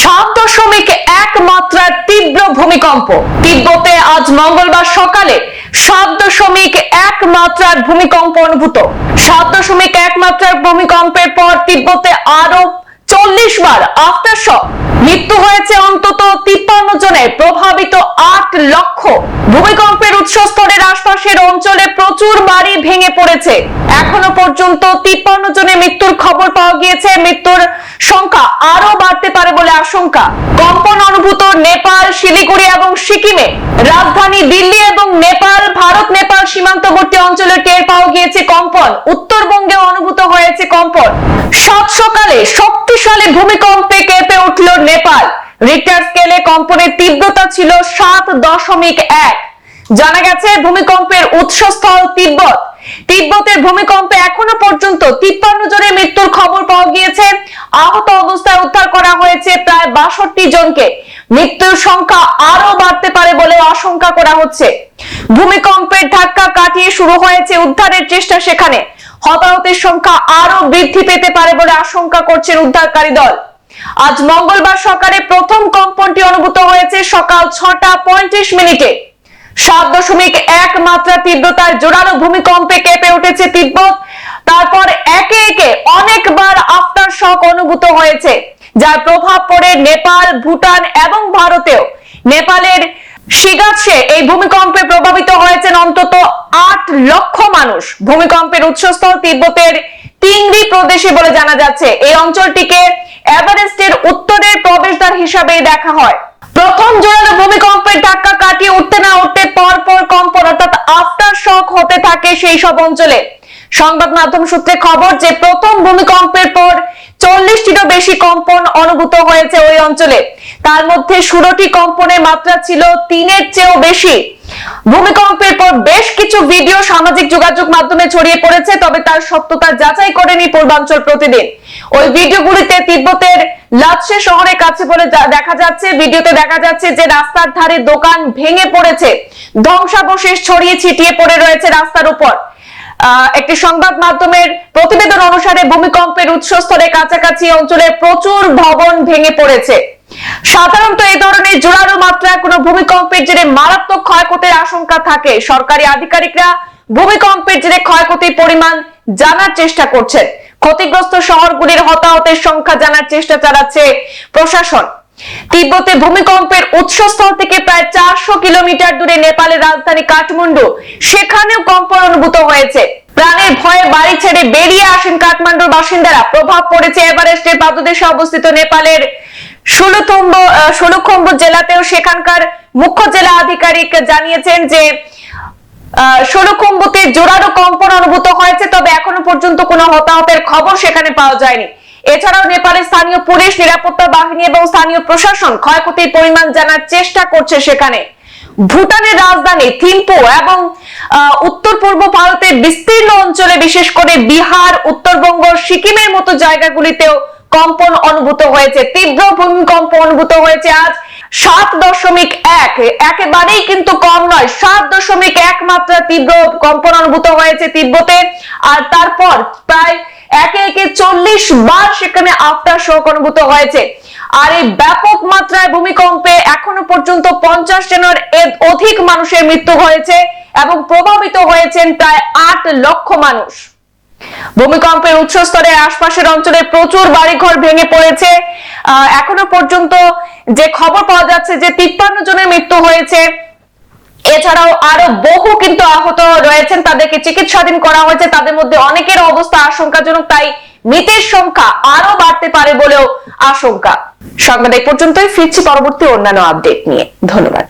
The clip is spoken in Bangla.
সাত দশমিক এক মাত্রার তীব্র ভূমিকম্প। তিব্বতে আজ মঙ্গলবার সকালে সাত দশমিক এক মাত্রার ভূমিকম্প অনুভূত। সাত দশমিক এক মাত্রার ভূমিকম্পের পর তিব্বতে আরও চল্লিশ বার আফটার শক মৃত্যু হয়েছে অন্তত তিপ্পান্ন জনের, প্রভাবিত আট লক্ষ। ভূমিকম্পের উৎসস্থলের আশপাশের অঞ্চলে প্রচুর বাড়ি ভেঙে পড়েছে। এখনও পর্যন্ত তিপ্পান্ন জনের মৃত্যুর খবর পাওয়া গিয়েছে। মৃত্যুর সংখ্যা আরও বাড়তে পারে বলে আশঙ্কা। কম্পন অনুভূত নেপাল, শিলিগুড়ি এবং সিকিমে। রাজধানী দিল্লি এবং নেপাল, ভারত, নেপাল সীমান্তবর্তী অঞ্চলে টের পাওয়া গিয়েছে কম্পন। উত্তরবঙ্গে অনুভূত হয়েছে কম্পন। সাত সকালে শক্তিশালী ভূমিকম্পে কেঁপে উঠল নেপাল। রিক্টার স্কেলে কম্পনের তীব্রতা ছিল সাত দশমিক এক। জানা গেছে, ভূমিকম্পের উৎসস্থল তিব্বত। তিব্বতের ভূমিকম্পে এখনও পর্যন্ত তিপ্পান্ন জনের মৃত্যুর খবর পাওয়া গিয়েছে। আহত অবস্থায় উদ্ধার করা হয়েছে প্রায় বাষট্টি জনকে। মৃত্যুর সংখ্যা আরও বাড়তে পারে বলে আশঙ্কা করা হচ্ছে। ভূমিকম্পের ধাক্কা কাটিয়ে শুরু হয়েছে উদ্ধারের চেষ্টা সেখানে। হতাহতের সংখ্যা আরও বৃদ্ধি পেতে পারে বলে আশঙ্কা করছেন উদ্ধারকারী দল। আজ মঙ্গলবার সকালে প্রথম কম্পনটি অনুভূত হয়েছে সকাল ছটা পঁয়ত্রিশ মিনিটে। সাত দশমিক এক মাত্রা তীব্রতার জোরালো ভূমিকম্পে কেঁপে উঠেছে তিব্বত। তারপর একে একে অনেকবার আফটার শক অনুভূত হয়েছে, যার প্রভাব পড়ে নেপাল, ভুটান এবং ভারতেও। নেপালের শিগাৎসে এই ভূমিকম্পে প্রভাবিত হয়েছেন অন্তত আট লক্ষ মানুষ। ভূমিকম্পের উৎসস্থল তিব্বতের তিংরি প্রদেশে বলে জানা যাচ্ছে। এই অঞ্চলটিকে এভারেস্টের উত্তরের প্রবেশদ্বার হিসাবেই দেখা হয়। প্রথম জোরালো ভূমিকম্পের ধাক্কা কাটিয়ে উঠতে না উঠতে পর পর কম্পন, অর্থাৎ আফটার শক হতে থাকে সেই সব অঞ্চলে। সংবাদ মাধ্যম সূত্রে খবর যে, প্রথম ভূমিকম্পের পর চল্লিশটিরও বেশি কম্পন অনুভূত হয়েছে ওই অঞ্চলে। তার মধ্যে ষোলোটি কম্পনের মাত্রা ছিল তিনের চেয়েও বেশি। ভূমিকম্পের পর বেশ কিছু ভিডিও সামাজিক যোগাযোগ মাধ্যমে ছড়িয়ে পড়েছে, তবে তার সত্যতা যাচাই করেনি পূর্বাঞ্চল প্রতিদিন। ওই ভিডিওগুলিতে তিব্বতের লাচ্ছে শহরের কাছে বলে দেখা যাচ্ছে, ভিডিওতে দেখা যাচ্ছে যে রাস্তার ধারে দোকান ভেঙে পড়েছে, ধ্বংসাবশেষ ছড়িয়ে ছিটিয়ে পড়ে রয়েছে রাস্তার উপর। একটি সংবাদ মাধ্যমের প্রতিবেদন অনুসারে ভূমিকম্পের উৎসস্থলের কাছাকাছি অঞ্চলে প্রচুর ভবন ভেঙে পড়েছে। সাধারণত এই ধরনের জোরালো মাত্রায় কোনো ভূমিকম্পের জেরে মারাত্মক ক্ষয়ক্ষতির আশঙ্কা থাকে। সরকারি আধিকারিকরা ভূমিকম্পের জেরে ক্ষয়ক্ষতির পরিমাণ জানার চেষ্টা করছেন। ক্ষতিগ্রস্ত শহরগুলির হতাহতের সংখ্যা জানার চেষ্টা চালাচ্ছে প্রশাসন। তিব্বতে ভূমিকম্পের উৎসস্থল থেকে প্রায় চারশো কিলোমিটার দূরে নেপালের রাজধানী কাঠমান্ডু, সেখানেও কম্পন অনুভূত হয়েছে। প্রাণের ভয়ে বাড়ি ছেড়ে বেরিয়ে আসেন কাঠমান্ডুর বাসিন্দারা। প্রভাব পড়েছে এভারেস্টের পাদদেশে অবস্থিত নেপালের ষোলথম্ব ষোলখম্ব জেলাতেও। সেখানকার মুখ্য জেলা আধিকারিক জানিয়েছেন যে, আহ ষোলকুম্বতে জোরালো কম্পন অনুভূত হয়েছে, তবে এখনও পর্যন্ত কোনো হতাহতের খবর সেখানে পাওয়া যায়নি। এছাড়াও নেপালের স্থানীয় পুলিশ, নিরাপত্তা বাহিনী এবং স্থানীয় প্রশাসন ক্ষয়ক্ষতির পরিমাণ জানার চেষ্টা করছে সেখানে। ভুটানের রাজধানী থিম্পু এবং উত্তর পূর্ব ভারতের বিস্তীর্ণ অঞ্চলে বিশেষ করে বিহার, উত্তরবঙ্গ, সিকিমের মতো জায়গাগুলিতেও কম্পন অনুভূত হয়েছে। তীব্র ভূমিকম্প অনুভূত হয়েছে আজ। সাত দশমিক এক। একেবারেই কিন্তু কম নয়, সাত দশমিক এক মাত্রা তীব্র কম্পন অনুভূত হয়েছে তিব্বতে। আর তারপর প্রায় একে একে চল্লিশ বার সেখানে আফটার শোক অনুভূত হয়েছে। আর এই ব্যাপক মাত্রায় ভূমিকম্পে এখনও পর্যন্ত পঞ্চাশ জনের অধিক মানুষের মৃত্যু হয়েছে এবং প্রভাবিত হয়েছেন প্রায় আট লক্ষ মানুষ। ভূমিকম্পের উৎসস্থলের আশপাশের অঞ্চলে প্রচুর বাড়িঘর ভেঙে পড়েছে। এখনও পর্যন্ত যে খবর পাওয়া যাচ্ছে যে তিপ্পান্ন জনের মৃত্যু হয়েছে। এছাড়াও আরও বহু কিন্তু আহত রয়েছেন, তাদেরকে চিকিৎসাধীন করা হয়েছে। তাদের মধ্যে অনেকের অবস্থা আশঙ্কাজনক, তাই মৃতের সংখ্যা আরও বাড়তে পারে বলেও আশঙ্কা। সংবাদ এই পর্যন্তই, ফিরছি পরবর্তী অন্যান্য আপডেট নিয়ে। ধন্যবাদ।